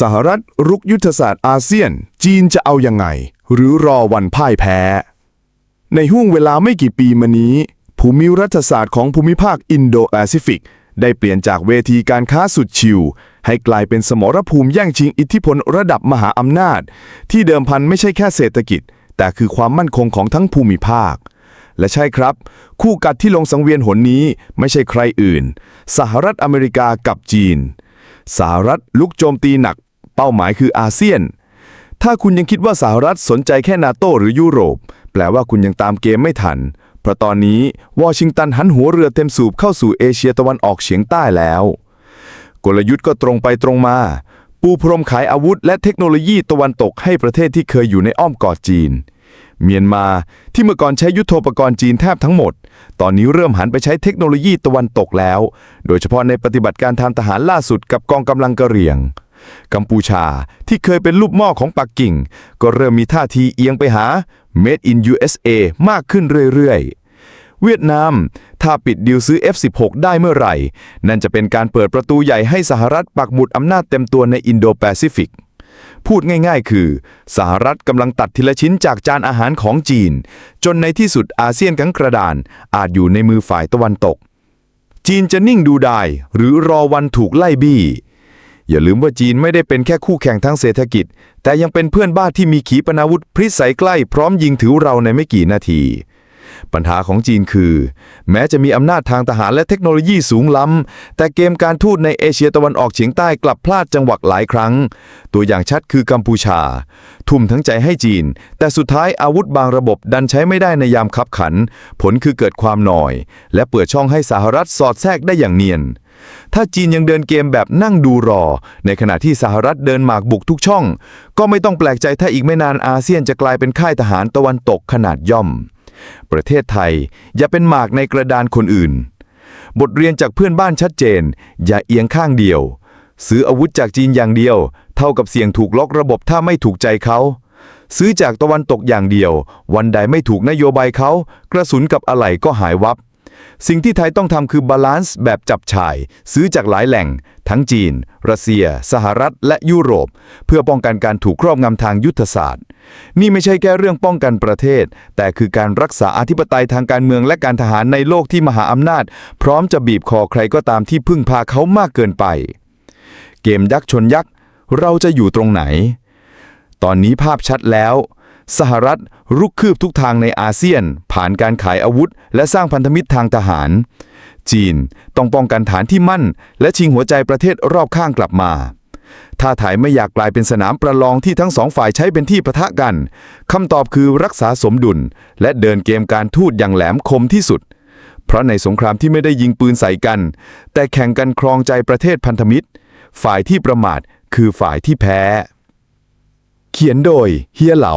สหรัฐรุกยุทธศาสตร์อาเซียน จีนจะเอายังไง หรือรอวันพ่ายแพ้ ในห่วงเวลาไม่กี่ปีมานี้ ภูมิรัฐศาสตร์ของภูมิภาคอินโดแปซิฟิก ได้เปลี่ยนจากเวทีการค้าสุดชิว ให้กลายเป็นสมรภูมิแย่งชิงอิทธิพลระดับมหาอำนาจ ที่เดิมพันไม่ใช่แค่เศรษฐกิจ แต่คือความมั่นคงของทั้งภูมิภาคและใช่ครับ คู่กัดที่ลงสังเวียนหนนี้ไม่ใช่ใครอื่น สหรัฐอเมริกากับจีน สหรัฐลุกโจมตีหนัก เป้าหมายคืออาเซียน ถ้าคุณยังคิดว่าสหรัฐสนใจแค่นาโตหรือยุโรป แปลว่าคุณยังตามเกมไม่ทัน เพราะตอนนี้วอชิงตันหันหัวเรือเต็มสูบเข้าสู่เอเชียตะวันออกเฉียงใต้แล้ว กลยุทธ์ก็ตรงไปตรงมา ปูพรมขายอาวุธและเทคโนโลยีตะวันตกให้ประเทศที่เคยอยู่ในอ้อมกอดจีน เมียนมาที่เมื่อก่อนใช้ยุทโธปกรณ์จีนแทบทั้งหมด ตอนนี้เริ่มหันไปใช้เทคโนโลยีตะวันตกแล้ว โดยเฉพาะในปฏิบัติการทางทหารล่าสุดกับกองกำลังกะเหรี่ยง กัมพูชาที่เคยเป็นลูกหม้อของปักกิ่ง ก็เริ่มมีท่าทีเอียงไปหา Made in USA มากขึ้นเรื่อยๆ เวียดนาม ถ้าปิดดีลซื้อ F16 ได้เมื่อไหร่ นั่นจะเป็นการเปิดประตูใหญ่ให้สหรัฐปักหมุดอำนาจเต็มตัวในอินโดแปซิฟิกพูดง่ายๆ คือ สหรัฐกำลังตัดทีละชิ้นจากจานอาหารของจีน จนในที่สุดอาเซียนกังกระดาน อาจอยู่ในมือฝ่ายตะวันตก จีนจะนิ่งดูได้หรือรอวันถูกไล่บี้ อย่าลืมว่าจีนไม่ได้เป็นแค่คู่แข่งทางเศรษฐกิจ แต่ยังเป็นเพื่อนบ้านที่มีขีปนาวุธพริสัยใกล้พร้อมยิงถือเราในไม่กี่นาที ปัญหาของจีนคือ แม้จะมีอำนาจทางทหารและเทคโนโลยีสูงล้ำ แต่เกมการทูตในเอเชียตะวันออกเฉียงใต้กลับพลาดจังหวะหลายครั้ง ตัวอย่างชัดคือกัมพูชา ทุ่มทั้งใจให้จีน แต่สุดท้ายอาวุธบางระบบดันใช้ไม่ได้ในยามขับขัน ผลคือเกิดความหน่อย และเปิดช่องให้สหรัฐสอดแทรกได้อย่างเนียนถ้าจีนยังเดินเกมแบบนั่งดูรอ ในขณะที่สหรัฐเดินหมากบุกทุกช่อง ก็ไม่ต้องแปลกใจถ้าอีกไม่นานอาเซียนจะกลายเป็นค่ายทหารตะวันตกขนาดย่อม ประเทศไทยอย่าเป็นหมากในกระดานคนอื่น บทเรียนจากเพื่อนบ้านชัดเจน อย่าเอียงข้างเดียว ซื้ออาวุธจากจีนอย่างเดียว เท่ากับเสี่ยงถูกล็อกระบบถ้าไม่ถูกใจเขา ซื้อจากตะวันตกอย่างเดียว วันใดไม่ถูกนโยบายเขา กระสุนกับอะไหล่ก็หายวับ สิ่งที่ไทยต้องทำคือบาลานซ์แบบจับฉ่าย ซื้อจากหลายแหล่ง ทั้งจีน รัสเซีย สหรัฐ และยุโรป เพื่อป้องกันการถูกครอบงำทางยุทธศาสตร์ นี่ไม่ใช่แค่เรื่องป้องกันประเทศ แต่คือการรักษาอธิปไตยทางการเมืองและการทหารในโลกที่มหาอำนาจ พร้อมจะบีบคอใครก็ตามที่พึ่งพาเขามากเกินไป เกมยักษ์ชนยักษ์เราจะอยู่ตรงไหน ตอนนี้ภาพชัดแล้ว สหรัฐรุกคืบทุกทางในอาเซียน ผ่านการขายอาวุธ และสร้างพันธมิตรทางทหาร จีนต้องป้องกันฐานที่มั่น และชิงหัวใจประเทศรอบข้างกลับมา ถ้าไทยไม่อยากกลายเป็นสนามประลองที่ทั้งสองฝ่ายใช้เป็นที่ปะทะกันคำตอบคือรักษาสมดุล และเดินเกมการทูตอย่างแหลมคมที่สุด เพราะในสงครามที่ไม่ได้ยิงปืนใส่กัน แต่แข่งกันครองใจประเทศพันธมิตร ฝ่ายที่ประมาทคือฝ่ายที่แพ้ เขียนโดยเฮียเหลา